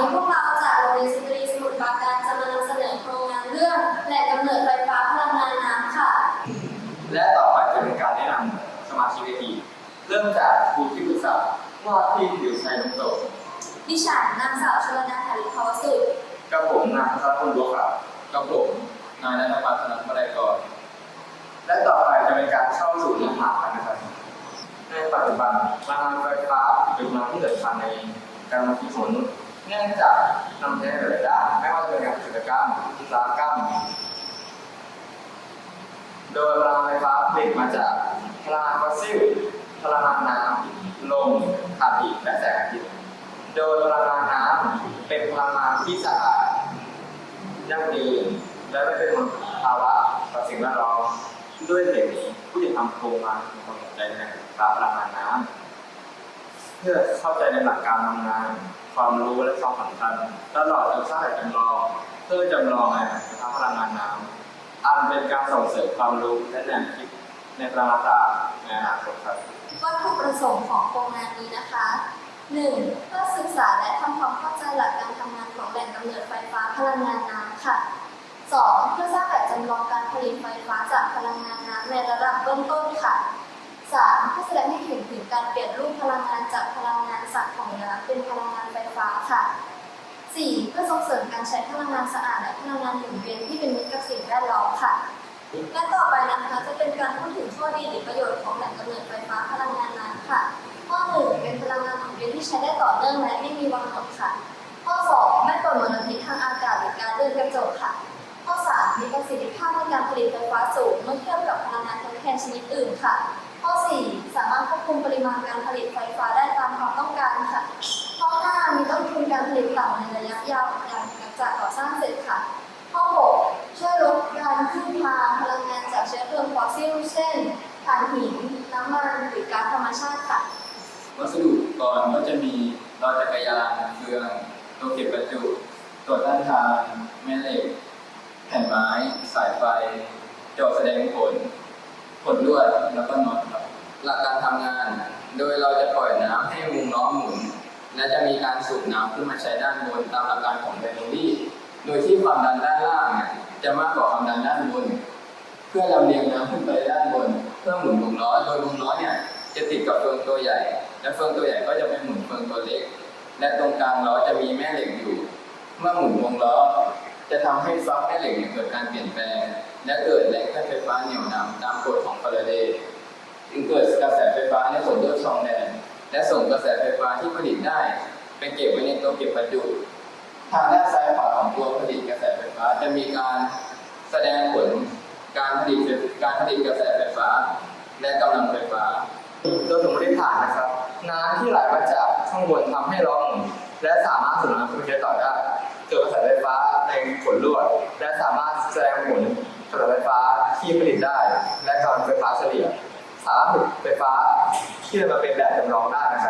นี้พวกเราจากโรงเรียนสตรีสมุทรปราการจะมานำเสนอโครงงานเรื่องแหล่งกำเนิดไฟฟ้าพลังงานน้ำค่ะ และต่อไปจะเป็นการแนะนำสมาชิกเวทีเริ่มจากครูที่ปรึกษาว่าที่ดิวชัยนุ่มโตดิฉันนางสาวชลนาถาริพาวสุดกับผมนายพัทรพลบัวขาวกับผมนายนันทพัฒน์ธนัทวรัยกรและต่อไปจะเป็นการเข้าสู่เนื้อหากันนะครับในปัจจุบันพลังงานไฟฟ้าเป็นพลังที่เหลือทันในการมาคิดผล เนื่องจากนำใช้ในหลายด้านไม่ว่าจะเป็นการกษตรกรรมอุตสาหกรรม โดยพลังไฟฟ้าผลิตมาจากพลังฟอสซิลพลังงานน้ำลมถ่านหินและแสงอาทิตย์โดยพลังงานน้ำเป็นพลังงานที่สะอาดยั่งยืนและไม่เป็นมลภาวะต่อสิ่งแวดล้อมด้วยเหตุนี้ผู้ที่ทำโครงงานมีความสนใจในการพลังงานน้ำ เพื่อเข้าใจในหลักการทำงาน ความรู้และความสำคัญตลอดจนสร้างแหล่งจำลองเพื่อจำลองแหล่งพลังงานน้ำอันเป็นการส่งเสริมความรู้และแนวคิดในประวัติศาสตร์ในอนาคตครับวัตถุประสงค์ของโครงงานนี้นะคะ 1. เพื่อศึกษาและทำความเข้าใจหลักการทำงานของแหล่งกำเนิดไฟฟ้าพลังงานน้ำค่ะ 2. เพื่อสร้างแบบจำลองการผลิตไฟฟ้าจากพลังงานน้ำในระดับเบื้องต้นค่ะ 3. เพื่อแสดงให้เห็นถึงการเปลี่ยนรูปพลังงาน สัตว์ของน้ำเป็นพลังงานไฟฟ้าค่ะ 4. เพื่อส่งเสริมการใช้พลังงานสะอาดและพลังงานหมุนเวียนที่เป็นมิตรกับสิ่งแวดล้อมค่ะและต่อไปนะคะจะเป็นการพูดถึงข้อดีหรือประโยชน์ของแหล่งกำเนิดไฟฟ้าพลังงานน้ำค่ะ ข้อหนึ่งเป็นพลังงานหมุนเวียนที่ใช้ได้ต่อเนื่องและไม่มีวันหมดค่ะ ข้อสองไม่ปล่อยมลพิษทางอากาศหรือการเลื่อนกระจกค่ะ ข้อสามมีประสิทธิภาพในการผลิตไฟฟ้าสูงเมื่อเทียบกับพลังงานทดแทนชนิดอื่นค่ะ ข้อสี่สามารถควบคุมปริมาณการผลิตไฟฟ้าได้ตาม การพึ่งพาพลังงานจากเชื้อเพลิงฟอสซิลเช่นถ่านหิน น้ำมันหรือก๊าซธรรมชาติค่ะ วัสดุอุปกรณ์ก็จะมีล้อจักรยานเฟืองตัวเก็บประจุตัวต้านทาน แม่เหล็ก แผ่นไม้ สายไฟ จอแสดงผล ผลลวดแล้วก็น็อตครับ หลักการทำงาน โดยเราจะปล่อยน้ำให้วงล้อหมุน และจะมีการสูบน้ำขึ้นมาใช้ด้านบนตามหลักการของเบรนลี่ โดยที่ความดันด้านล่างเนี่ย จะมากกว่าความดันด้านบน เพื่อลำเลียงน้ำขึ้นไปด้านบน เพื่อหมุนวงล้อ โดยวงล้อเนี่ยจะติดกับเฟืองตัวใหญ่ และเฟืองตัวใหญ่ก็จะไปหมุนเฟืองตัวเล็ก และตรงกลางล้อจะมีแม่เหล็กอยู่ เมื่อหมุนวงล้อ จะทำให้ฟักแม่เหล็กเกิดการเปลี่ยนแปลง และเกิดแรงไฟฟ้าเหนี่ยวนำตามกฎของฟาราเดย์จึงเกิดกระแสไฟฟ้าในส่วนด้วยทองแดงและส่งกระแสไฟฟ้าที่ผลิตได้ไปเก็บไว้ในตัวเก็บประจุ ทางด้านซ้ายขวาของตัวผลิตกระแสไฟฟ้า จะมีการแสดงผลการผลิตการผลิตกระแสไฟฟ้า และกำลังไฟฟ้าโดยสมมติฐานนะครับ น้ำที่ไหลมาจากข้างบนทำให้ล้อหมุนและสามารถสูบน้ำขึ้นไปใช้ต่อได้เกิดกระแสไฟฟ้าในขนลวดและสามารถแสดงผลกระแสไฟฟ้าที่ผลิตได้ และกำลังไฟฟ้าเฉลี่ยสามารถผลิตไฟฟ้าที่จะมาเป็นแบบจำลองได้นะครับ